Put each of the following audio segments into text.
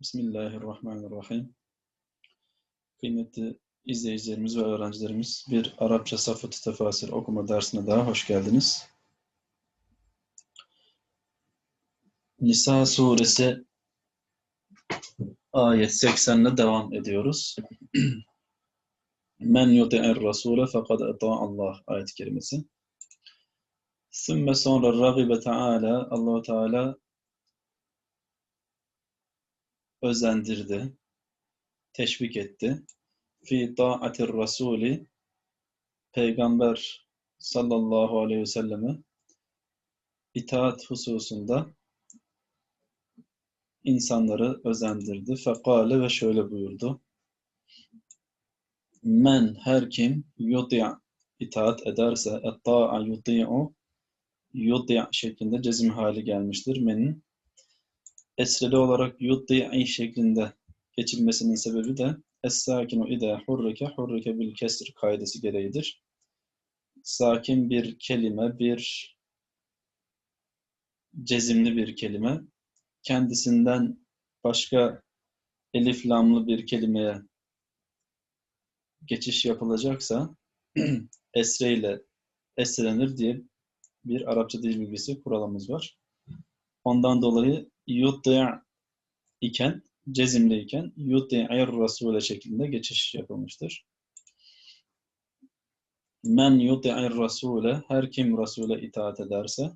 Bismillahirrahmanirrahim. Kıymetli izleyicilerimiz ve öğrencilerimiz bir Arapça Safı Tefasir okuma dersine daha hoş geldiniz. Nisa suresi ayet 80 ile devam ediyoruz. Men yuti'ir rasule fekad Allah ayet kerimesi. Sümme sonra ragibe Teala Allahu Teala özendirdi, teşvik etti. Fi ta'atir rasuli Peygamber sallallahu aleyhi ve selleme itaat hususunda insanları özendirdi. Fekale ve şöyle buyurdu. Men her kim yuti' itaat ederse etta'a yuti'u yuti' şeklinde cezim hali gelmiştir. Menin esreli olarak yutti'i şeklinde geçilmesinin sebebi de es-sakinu ide hurrike hurrike bil kesr kaidesi gereğidir. Sakin bir kelime, bir cezimli bir kelime kendisinden başka elif lamlı bir kelimeye geçiş yapılacaksa esreyle esrelenir diye bir Arapça dil bilgisi kuralımız var. Ondan dolayı yuti' iken, cezimli iken yuti'ir rasule şeklinde geçiş yapılmıştır. Men yuti'ir rasule, her kim Rasule itaat ederse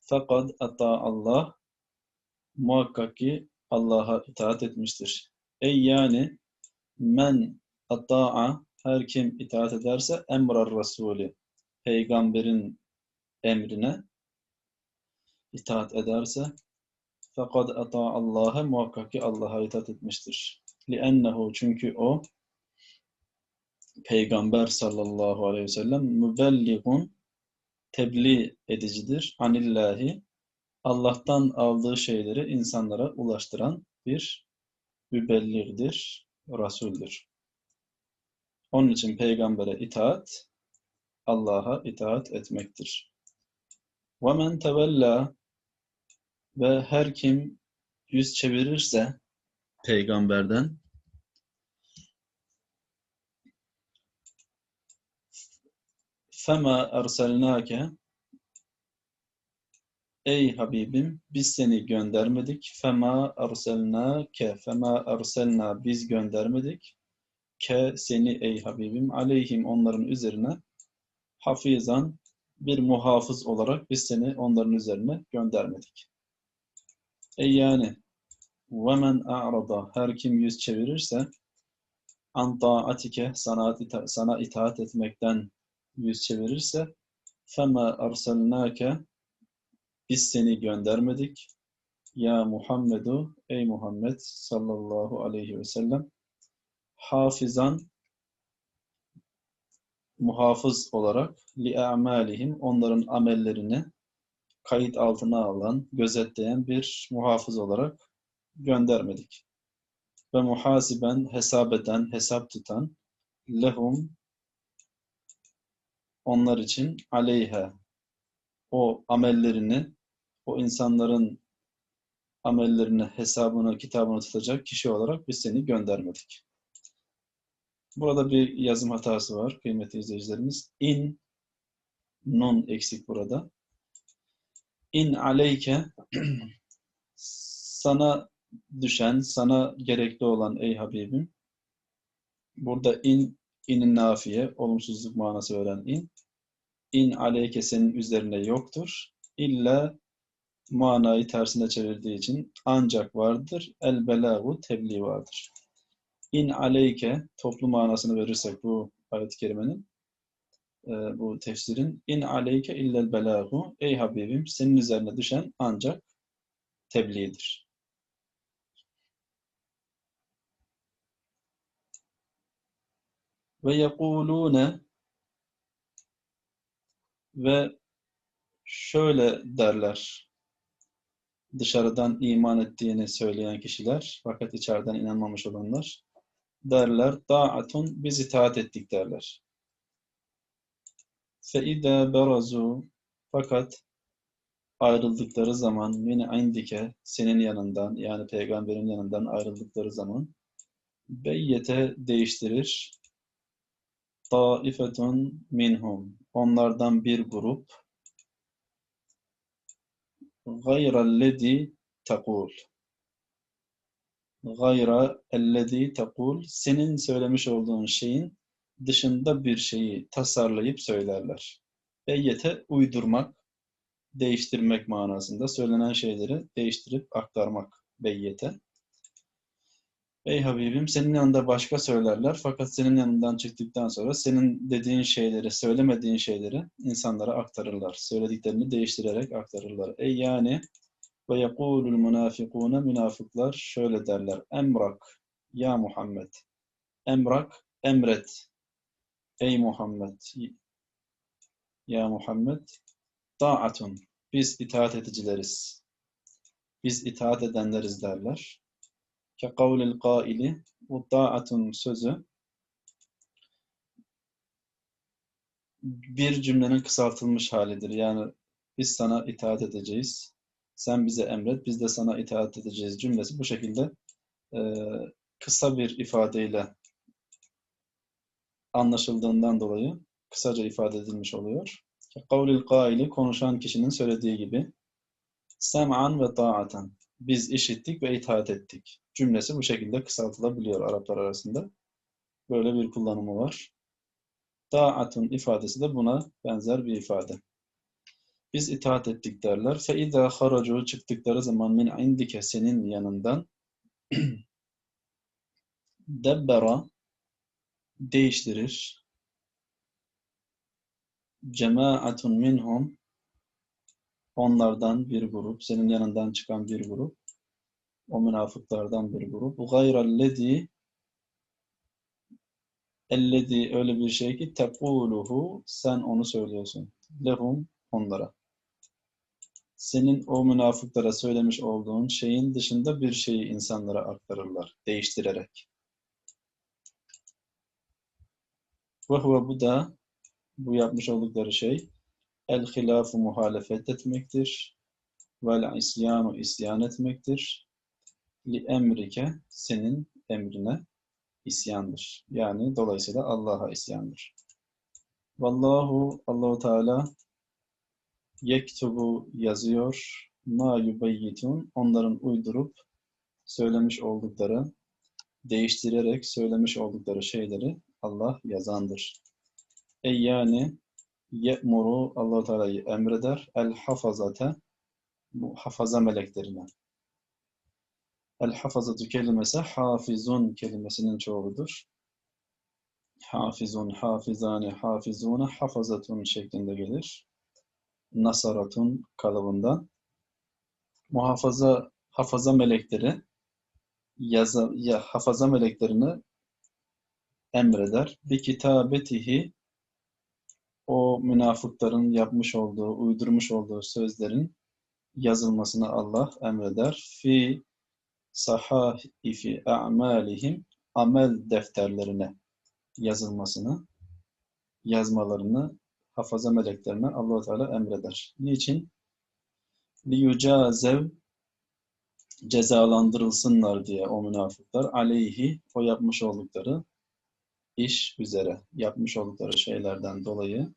fakat ata Allah muhakkak ki Allah'a itaat etmiştir. Ey yani men ata'a her kim itaat ederse emrar Rasuli peygamberin emrine itaat ederse fakat ata Allah'a muhakkak ki Allah'a itaat etmiştir. Li'ennehu çünkü o Peygamber sallallahu aleyhi ve sellem mübelliğun tebliğ edicidir. Anillahi Allah'tan aldığı şeyleri insanlara ulaştıran bir mübelligdir, rasuldür. Onun için peygambere itaat, Allah'a itaat etmektir. وَمَنْ تَوَلَّى ve her kim yüz çevirirse peygamberden Fema erselnake Ey Habibim biz seni göndermedik. Fema erselnake Fema erselna biz göndermedik. Ke seni ey Habibim aleyhim onların üzerine hafizan bir muhafız olarak biz seni onların üzerine göndermedik. Ey yani وَمَنْ أَعْرَضَ Her kim yüz çevirirse an taatike sana, ita sana itaat etmekten yüz çevirirse فَمَا أَرْسَلْنَاكَ Biz seni göndermedik. Ya Muhammedu, ey Muhammed sallallahu aleyhi ve sellem hafizan muhafız olarak li'amalihim onların amellerini kayıt altına alan, gözetleyen bir muhafız olarak göndermedik. Ve muhasiben hesap eden, hesap tutan lehum onlar için aleyhe o amellerini, o insanların amellerini, hesabını, kitabını tutacak kişi olarak biz seni göndermedik. Burada bir yazım hatası var kıymetli izleyicilerimiz. In, non eksik burada. İn aleyke sana düşen, sana gerekli olan ey Habibim. Burada in, inin nafiye, olumsuzluk manası veren in. İn aleyke senin üzerine yoktur. İlla manayı tersine çevirdiği için ancak vardır. El belagu tebliğ vardır. İn aleyke toplu manasını verirsek bu ayet-i kerimenin bu tefsirin in aleyke illel belagu ey Habibim senin üzerine düşen ancak tebliğdir. Ve yekulune ve şöyle derler dışarıdan iman ettiğini söyleyen kişiler fakat içeriden inanmamış olanlar derler da'atun biz itaat ettik derler. فَاِذَا بَرَزُوا Fakat ayrıldıkları zaman min indike senin yanından yani peygamberin yanından ayrıldıkları zaman beyyete değiştirir. Taifetun minhum onlardan bir grup gayrellezi tekul gayra ellezi tekul senin söylemiş olduğun şeyin dışında bir şeyi tasarlayıp söylerler. Beyyete uydurmak, değiştirmek manasında söylenen şeyleri değiştirip aktarmak beyyete. Ey Habibim senin yanında başka söylerler fakat senin yanından çıktıktan sonra senin dediğin şeyleri, söylemediğin şeyleri insanlara aktarırlar. Söylediklerini değiştirerek aktarırlar. Ey yani ve yekulul münafikune münafıklar şöyle derler. Emrak ya Muhammed. Emrak emret. Ey Muhammed. Ya Muhammed. Ta'atun. Biz itaat edicileriz. Biz itaat edenleriz derler. Ke kavlil kaili. Bu ta'atun sözü bir cümlenin kısaltılmış halidir. Yani biz sana itaat edeceğiz. Sen bize emret, biz de sana itaat edeceğiz cümlesi bu şekilde e, kısa bir ifadeyle anlaşıldığından dolayı kısaca ifade edilmiş oluyor. Kavlil kaili konuşan kişinin söylediği gibi sem'an ve ta'aten biz işittik ve itaat ettik. Cümlesi bu şekilde kısaltılabiliyor Araplar arasında. Böyle bir kullanımı var. Ta'atun ifadesi de buna benzer bir ifade. Biz itaat ettik derler. Fe izâ haracu çıktıkları zaman min indike senin yanından debbera değiştirir. Cemaatun minhum onlardan bir grup, senin yanından çıkan bir grup, o münafıklardan bir grup. Gayrellezi ellezi öyle bir şey ki tekuluhu sen onu söylüyorsun. Lehum onlara. Senin o münafıklara söylemiş olduğun şeyin dışında bir şeyi insanlara aktarırlar, değiştirerek. Ve bu da bu yapmış oldukları şey el hilafu muhalefet etmektir. Vel isyanu isyan etmektir. Li emrike senin emrine isyandır. Yani dolayısıyla Allah'a isyandır. Vallahu Allahu Teala yektubu yazıyor ma yubayyitun onların uydurup söylemiş oldukları değiştirerek söylemiş oldukları şeyleri Allah yazandır. Ey yani ye'muru Allah Teala'yı emreder el hafazate bu hafaza meleklerine. El hafazatu kelimesi hafizun kelimesinin çoğuludur. Hafizun, hafizani, hafizune, hafazatun şeklinde gelir. Nasaratun kalıbından. Muhafaza, hafaza melekleri yaza, ya, hafaza meleklerini emreder. Bir kitabetihi o münafıkların yapmış olduğu, uydurmuş olduğu sözlerin yazılmasını Allah emreder. Fi sahaifi a'malihim amel defterlerine yazılmasını, yazmalarını hafaza meleklerine allah Teala emreder. Niçin? liyucazev cezalandırılsınlar diye o münafıklar aleyhi o yapmış oldukları iş üzere yapmış oldukları şeylerden dolayı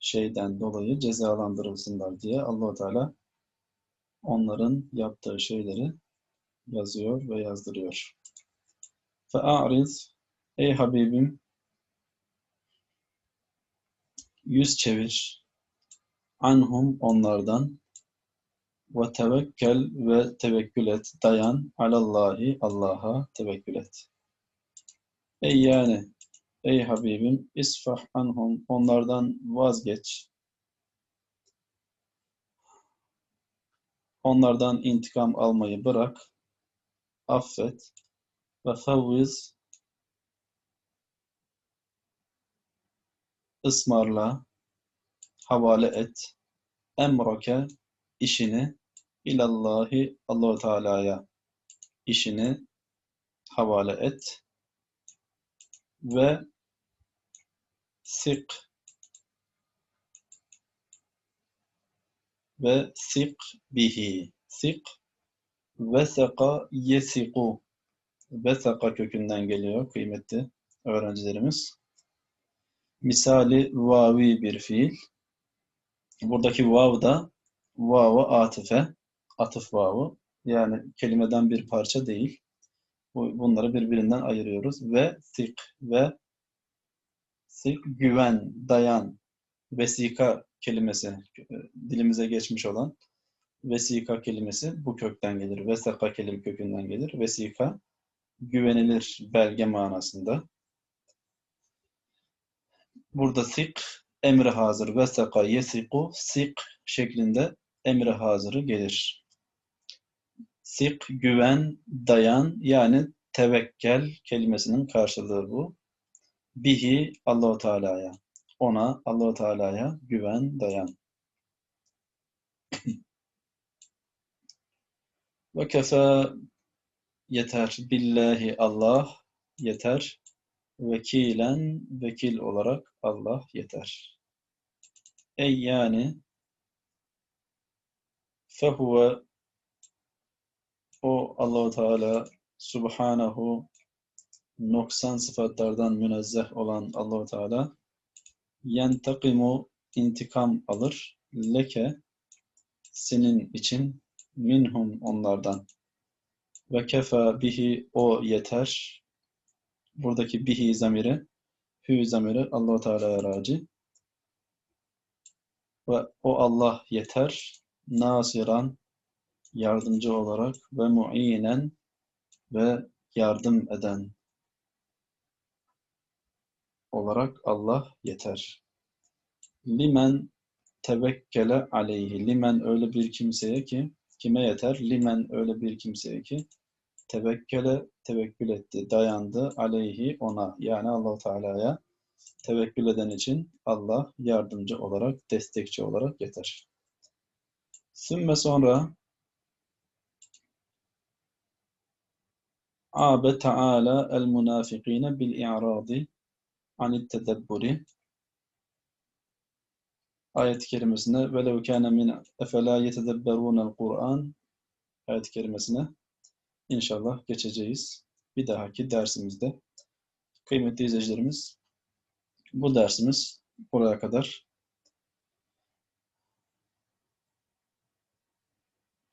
şeyden dolayı cezalandırılsınlar diye allah Teala onların yaptığı şeyleri yazıyor ve yazdırıyor. Fe'ariz Ey Habibim yüz çevir anhum onlardan ve tevekkel ve tevekkül et dayan alallahi Allah'a tevekkül et. Ey yani ey Habibim isfah anhum onlardan vazgeç. Onlardan intikam almayı bırak. Affet ve favviz ısmarla, havale et, emroke işini ilallahi Allahu Teala'ya işini havale et ve sik ve sik bihi. Sik vesaka yesiku. Vesaka kökünden geliyor kıymetli öğrencilerimiz. Misali vavi bir fiil. Buradaki vav da vav atife, atıf vavı. Yani kelimeden bir parça değil. Bunları birbirinden ayırıyoruz. Ve sik ve sik güven, dayan, vesika kelimesi e, dilimize geçmiş olan vesika kelimesi bu kökten gelir. Vesaka kelime kökünden gelir. Vesika güvenilir belge manasında. Burada sik emri hazır. Vesaka yesiku sik şeklinde emri hazırı gelir. Sik güven, dayan yani tevekkel kelimesinin karşılığı bu. Bihi Allahu Teala'ya. Ona Allahu Teala'ya güven, dayan. Ve kefe yeter. Billahi Allah yeter. Vekilen vekil olarak Allah yeter. Ey yani fehuve o Allahu Teala Subhanahu noksan sıfatlardan münezzeh olan Allahu Teala yentakimu intikam alır leke senin için minhum onlardan. Ve kefa bihi o yeter. Buradaki bihi zamiri hü zamiri Allahu Teala'ya raci. Ve o Allah yeter nasiran yardımcı olarak ve muinen ve yardım eden olarak Allah yeter. Limen tevekkele aleyhi. Limen öyle bir kimseye ki, kime yeter? Limen öyle bir kimseye ki, tevekkele tevekkül etti, dayandı aleyhi ona. Yani Allahu Teala'ya tevekkül eden için Allah yardımcı olarak, destekçi olarak yeter. Sümme sonra Abe Teala el münafikine bil i'radi anit tedebburi ayet-i kerimesine velev kâne min efela yetedebberûnel Kur'an ayet-i kerimesine inşallah geçeceğiz. Bir dahaki dersimizde. Kıymetli izleyicilerimiz bu dersimiz buraya kadar.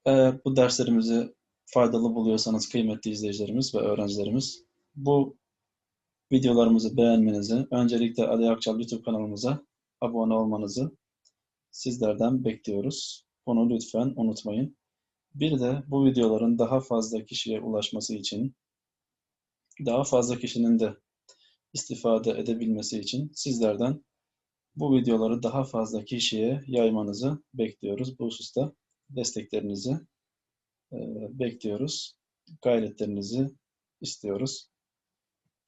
Eğer bu derslerimizi faydalı buluyorsanız kıymetli izleyicilerimiz ve öğrencilerimiz bu videolarımızı beğenmenizi, öncelikle Ali Akçal YouTube kanalımıza abone olmanızı sizlerden bekliyoruz. Bunu lütfen unutmayın. Bir de bu videoların daha fazla kişiye ulaşması için, daha fazla kişinin de istifade edebilmesi için sizlerden bu videoları daha fazla kişiye yaymanızı bekliyoruz. Bu hususta desteklerinizi bekliyoruz. Gayretlerinizi istiyoruz.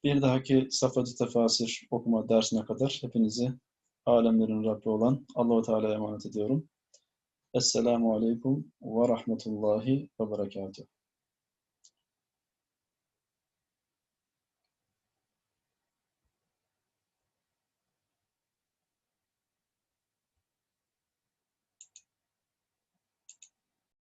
Bir dahaki Safat-ı Tefasir okuma dersine kadar hepinizi alemlerin Rabbi olan Allahu Teala'ya emanet ediyorum. Esselamu Aleyküm ve Rahmetullahi ve Berekatuhu.